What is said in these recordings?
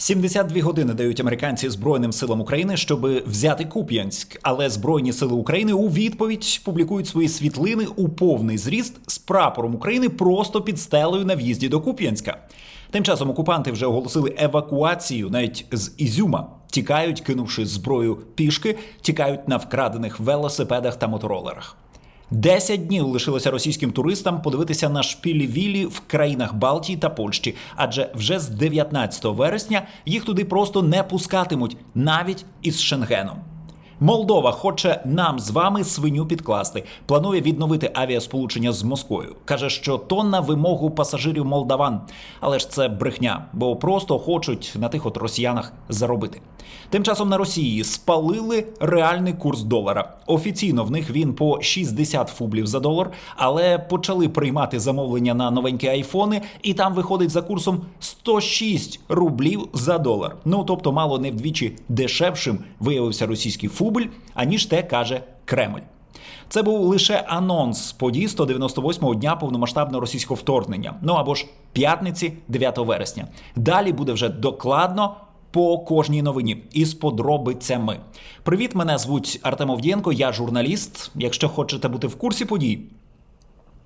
72 години дають американці Збройним силам України, щоб взяти Куп'янськ. Але Збройні сили України у відповідь публікують свої світлини у повний зріст з прапором України просто під стелею на в'їзді до Куп'янська. Тим часом окупанти вже оголосили евакуацію навіть з Ізюма. Тікають, кинувши зброю пішки, тікають на вкрадених велосипедах та моторолерах. Десять днів лишилося російським туристам подивитися на шпілі вілі в країнах Балтії та Польщі, адже вже з 19 вересня їх туди просто не пускатимуть навіть із Шенгеном. Молдова хоче нам з вами свиню підкласти. Планує відновити авіасполучення з Москвою. каже, що то на вимогу пасажирів молдаван. Але ж це брехня, бо просто хочуть на тих от росіянах заробити. Тим часом на Росії спалили реальний курс долара. Офіційно в них він по 60 фублів за долар, але почали приймати замовлення на новенькі айфони, і там виходить за курсом 106 рублів за долар. Ну тобто, мало не вдвічі дешевшим виявився російський фубль, аніж те каже Кремль. Це був лише анонс подій 198-го дня повномасштабного російського вторгнення. Ну або ж п'ятниці 9 вересня. Далі буде вже докладно. По кожній новині із подробицями. Привіт, мене звуть Артем Овдієнко, я журналіст. Якщо хочете бути в курсі подій,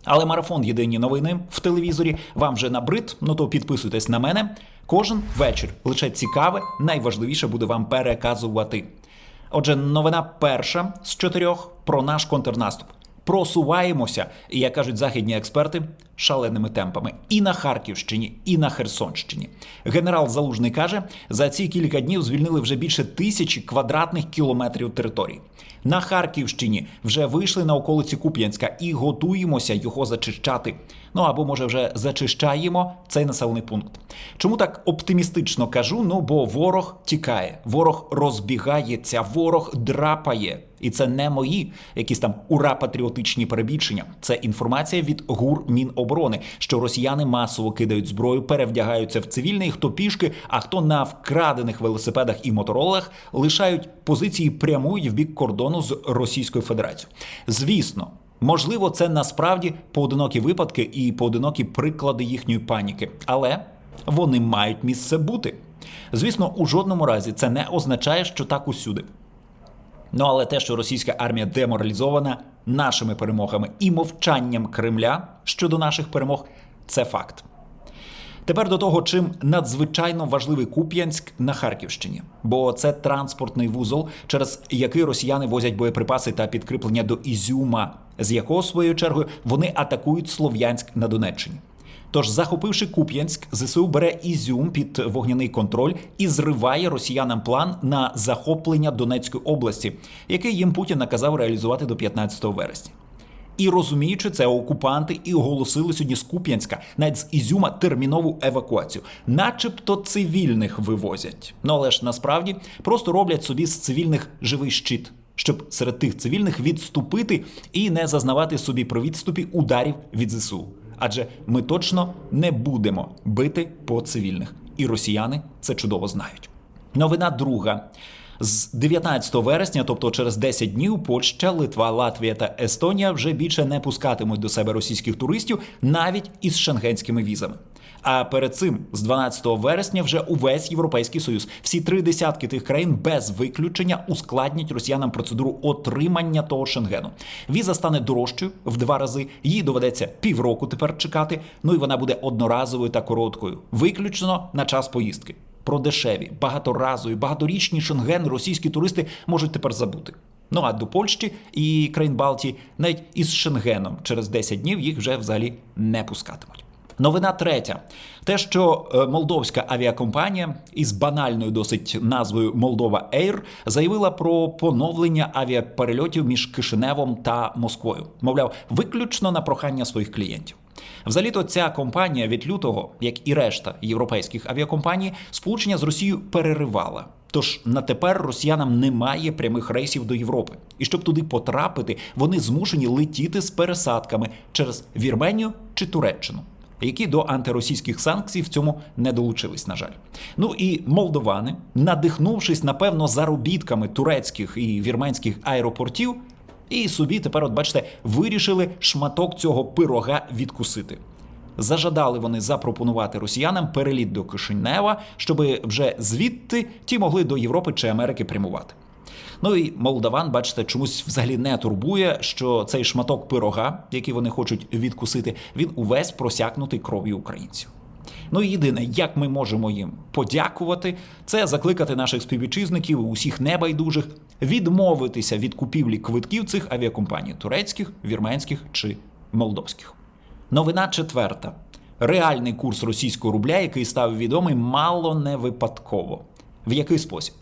але марафон Єдині новини в телевізорі вам вже набрид, ну то підписуйтесь на мене. Кожен вечір лише цікаве, найважливіше буде вам переказувати. Отже, новина перша з чотирьох про наш контрнаступ. Просуваємося, як кажуть західні експерти, шаленими темпами і на Харківщині, і на Херсонщині. Генерал Залужний каже, за ці кілька днів звільнили вже більше тисячі квадратних кілометрів території. На Харківщині вже вийшли на околиці Куп'янська і готуємося його зачищати. Ну або може вже зачищаємо цей населений пункт. Чому так оптимістично кажу? Ну бо ворог тікає, ворог розбігається, ворог драпає. І це не мої якісь там ура патріотичні перебільшення. Це інформація від ГУР Міноборони, що росіяни масово кидають зброю, перевдягаються в цивільний, хто пішки, а хто на вкрадених велосипедах і моторолах лишають позиції прямують в бік кордону з Російською Федерацією. Звісно. Можливо, це насправді поодинокі випадки і поодинокі приклади їхньої паніки, але вони мають місце бути. Звісно, у жодному разі це не означає, що так усюди. Ну але те, що російська армія деморалізована нашими перемогами і мовчанням Кремля щодо наших перемог, це факт. Тепер до того, чим надзвичайно важливий Куп'янськ на Харківщині, бо це транспортний вузол, через який росіяни возять боєприпаси та підкріплення до Ізюма, з якого своєю чергою вони атакують Слов'янськ на Донеччині. Тож, захопивши Куп'янськ, ЗСУ бере Ізюм під вогняний контроль і зриває росіянам план на захоплення Донецької області, який їм Путін наказав реалізувати до 15 вересня. І розуміючи це, окупанти і оголосили сьогодні з Куп'янська, навіть з Ізюма термінову евакуацію, начебто цивільних вивозять. Ну але ж насправді просто роблять собі з цивільних живий щит, щоб серед тих цивільних відступити і не зазнавати собі при відступі ударів від ЗСУ. Адже ми точно не будемо бити по цивільних, і росіяни це чудово знають. Новина друга. З 19 вересня, тобто через 10 днів, Польща, Литва, Латвія та Естонія вже більше не пускатимуть до себе російських туристів навіть із шенгенськими візами. А перед цим, з 12 вересня, вже увесь європейський союз, всі три десятки тих країн без виключення ускладнять росіянам процедуру отримання того шенгену. Віза стане дорожчою в два рази. Їй доведеться півроку тепер чекати. Ну і вона буде одноразовою та короткою, виключно на час поїздки. Про дешеві, багаторазові, багаторічні шенген російські туристи можуть тепер забути. Ну а до Польщі і країн Балтії навіть із Шенгеном через 10 днів їх вже взагалі не пускатимуть. Новина третя: те, що е, молдовська авіакомпанія із банальною досить назвою Молдова Ейр заявила про поновлення авіаперельотів між Кишиневом та Москвою, мовляв, виключно на прохання своїх клієнтів. Взагалі-то ця компанія від лютого, як і решта європейських авіакомпаній, сполучення з Росією переривала. Тож на тепер росіянам немає прямих рейсів до Європи, і щоб туди потрапити, вони змушені летіти з пересадками через Вірменію чи Туреччину. Які до антиросійських санкцій в цьому не долучились, на жаль. Ну і молдовани, надихнувшись, напевно, заробітками турецьких і вірменських аеропортів, і собі тепер, от бачите, вирішили шматок цього пирога відкусити. Зажадали вони запропонувати росіянам переліт до Кишинева, щоб вже звідти ті могли до Європи чи Америки прямувати. Ну і молдаван, бачите, чомусь взагалі не турбує, що цей шматок пирога, який вони хочуть відкусити, він увесь просякнутий кров'ю українців. Ну і єдине, як ми можемо їм подякувати, це закликати наших співвітчизників, усіх небайдужих відмовитися від купівлі квитків цих авіакомпаній турецьких, вірменських чи молдовських. Новина четверта. Реальний курс російського рубля, який став відомий мало не випадково. В який спосіб?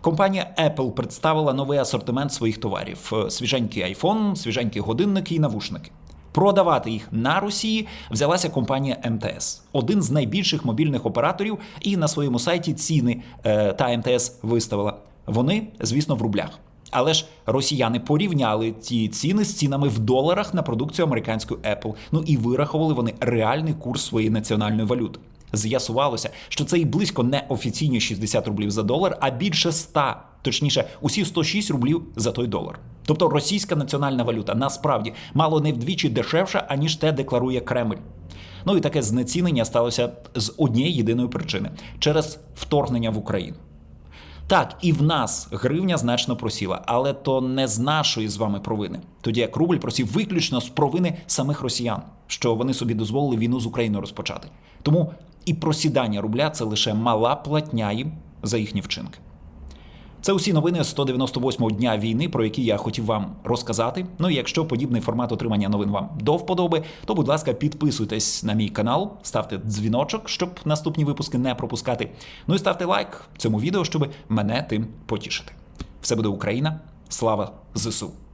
Компанія Apple представила новий асортимент своїх товарів: Е, свіженький iPhone, свіженькі годинники і навушники. Продавати їх на Росії взялася компанія МТС, один з найбільших мобільних операторів, і на своєму сайті ціни е, та МТС виставила. Вони, звісно, в рублях. Але ж росіяни порівняли ті ціни з цінами в доларах на продукцію американської Apple. Ну і вирахували вони реальний курс своєї національної валюти. З'ясувалося, що це і близько не офіційні 60 рублів за долар, а більше 100, точніше, усі 106 рублів за той долар. Тобто російська національна валюта насправді мало не вдвічі дешевша, аніж те декларує Кремль. Ну і таке знецінення сталося з однієї єдиної причини через вторгнення в Україну. Так, і в нас гривня значно просіла, але то не з нашої з вами провини. Тоді як рубль просів виключно з провини самих росіян, що вони собі дозволили війну з Україною розпочати. Тому і просідання рубля це лише мала платня їм за їхні вчинки. Це усі новини 198-го дня війни, про які я хотів вам розказати. Ну і якщо подібний формат отримання новин вам до вподоби, то будь ласка, підписуйтесь на мій канал, ставте дзвіночок, щоб наступні випуски не пропускати. Ну і ставте лайк цьому відео, щоб мене тим потішити. Все буде Україна. Слава ЗСУ!